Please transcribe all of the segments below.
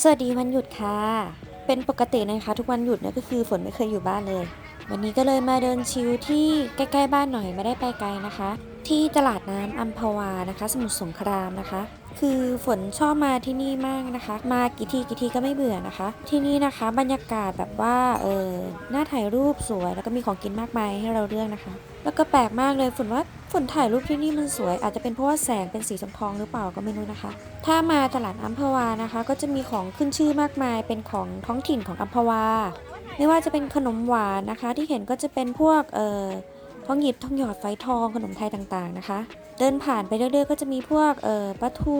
สวัสดีวันหยุดค่ะ เป็นปกตินะคะ ทุกวันหยุดเนี่ยก็คือฝนไม่เคยอยู่บ้านเลย วันนี้ก็เลยมาเดินชิลที่ใกล้ๆบ้านหน่อยไม่ได้ไปไกลนะคะ ที่ตลาดน้ำอัมพวานะคะ สมุทรสงครามนะคะ คือฝนชอบมาที่นี่มากนะคะ มากี่ทีกี่ทีก็ไม่เบื่อนะคะ ที่นี่นะคะบรรยากาศแบบว่าเออน่าถ่ายรูปสวยแล้วก็มีของกินมากมายให้เราเลือกนะคะ แล้วก็แปลกมากเลยฝนว่าฝนถ่ายรูปที่นี่มันสวย อาจจะเป็นเพราะว่าแสงเป็นสีทองๆหรือเปล่าก็ไม่รู้นะคะ ถ้ามาตลาดอัมพวานะคะ ก็จะมีของขึ้นชื่อมากมายเป็นของท้องถิ่นของอัมพวา ไม่ว่าจะเป็นขนมหวานนะคะ ที่เห็นก็จะเป็นพวกเอ่อ ทองหยิบทองหยอดไฟทองขนมไทยต่างๆนะคะ เดินผ่านไปเรื่อยๆก็จะมีพวกเอ่อปลาทู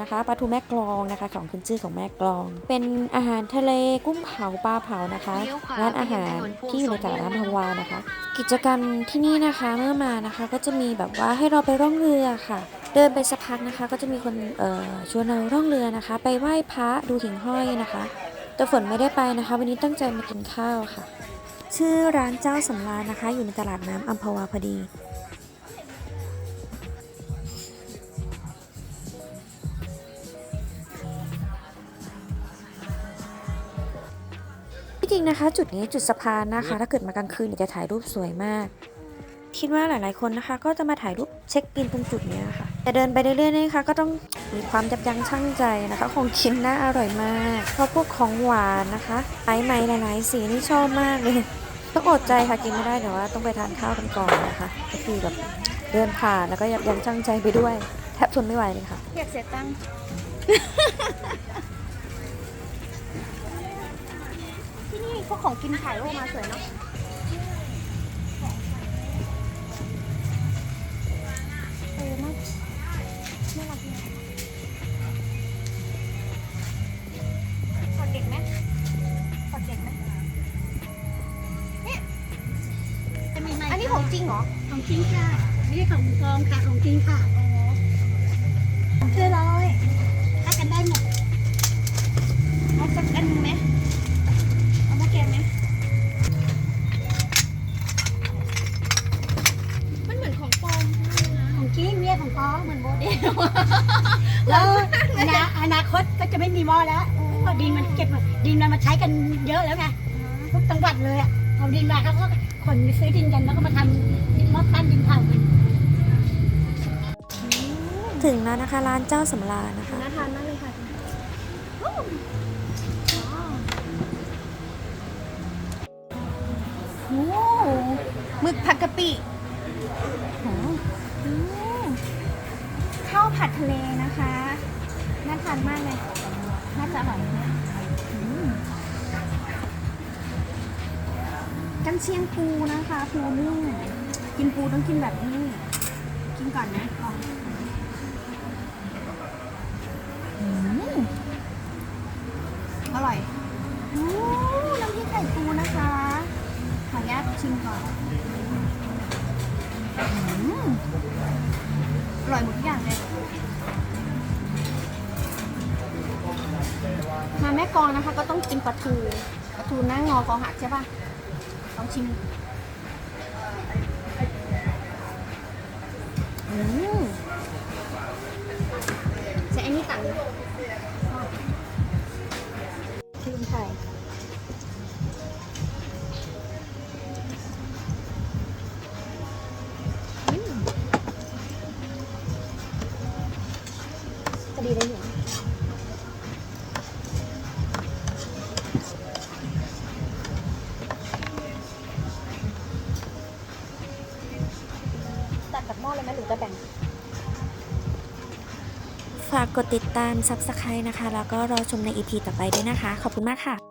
นะคะปลาทูแม่กลองนะคะของขึ้นชื่อของแม่กลอง เป็นอาหารทะเลกุ้งเผาปลาเผานะคะเลี้ยวขวาร้านอาหารที่อยู่ในตลาดน้ำพวานะคะ กิจกรรมที่นี่นะคะเมื่อมานะคะก็จะมีแบบว่าให้เราไปร่องเรือค่ะเดินไปสักพักนะคะก็จะมีคนเอ่อชวนเราร่องเรือนะคะ ไปไหว้พระดูหิ่งห้อยนะคะ แต่ฝนไม่ได้ไปนะคะ วันนี้ตั้งใจมากินข้าวค่ะ ชื่อร้านเจ้าสำราญนะคะ อยู่ในตลาดน้ำอัมพวาพอดี จริงนะคะ จุดนี้จุดสะพานนะคะ ถ้าเกิดมากลางคืนจะถ่ายรูปสวยมาก คิดว่าหลายๆคนนะคะ ก็จะมาถ่ายรูปเช็คอินตรงจุดนี้ค่ะ แต่เดินไปเรื่อยๆนี่ค่ะก็ต้องมีความยับยั้งชั่งใจนะคะ ของกินน่าอร่อยมาก เพราะพวกของหวานนะคะไอไหมหลายๆสีนี่ชอบมากเลย ต้องอดใจค่ะกินไม่ได้แต่ว่าต้องไปทานข้าวกันก่อนนะคะก็คือแบบเดินผ่านแล้วก็ยับยั้งชั่งใจไปด้วย แทบทนไม่ไหวเลยค่ะอยากเสียตังค์ที่นี่พวกของกินถ่ายรูปมาสวยเนาะ จริงเหรอของจริงค่ะไม่ใช่ของปลอมค่ะของจริงค่ะคือร้อยถ้ากันได้หมดเอาสักอันหนึงไหมเอามาแกะไหมมันเหมือนของปลอมมากนะของจริงเนี่ยของปลอมเหมือนโบเดลแล้วอนาอนาคตก็จะไม่มีหม้อแล้วเพราะดินมันเก็บมาดินมันมาใช้กันเยอะแล้วไงทุกจังหวัดเลยอะ เอาดินมาเขาก็ขนไปซื้อดินกันแล้วก็มาทำดินม้อปั้นดินเผากันถึงแล้วนะคะร้านเจ้าสำราญนะคะ น่าทานมากเลยค่ะโอ้หมึกผัดกะปิโอ้อืมข้าวผัดทะเลนะคะ น่าทานมากเลย น่าจะอร่อยนะอื กันเชียงปูนะคะปูนึ่งกินปูต้องกินแบบนี้ กินก่อนนะลองอร่อยอู้น้ำพริกไข่ปูนะคะ ขออนุญาตชิมก่อนอร่อยหมดทุกอย่างเลยมาแม่กองนะคะ ก็ต้องกินปลาทูปลาทูน้างงอคอหักใช่ปะล องชิมอืมใส่อันนี้ ถึงจะแบ่ง ฝากกดติดตาม Subscribe นะคะ แล้วก็รอชมใน EP ต่อไปด้วยนะคะ ขอบคุณมากค่ะ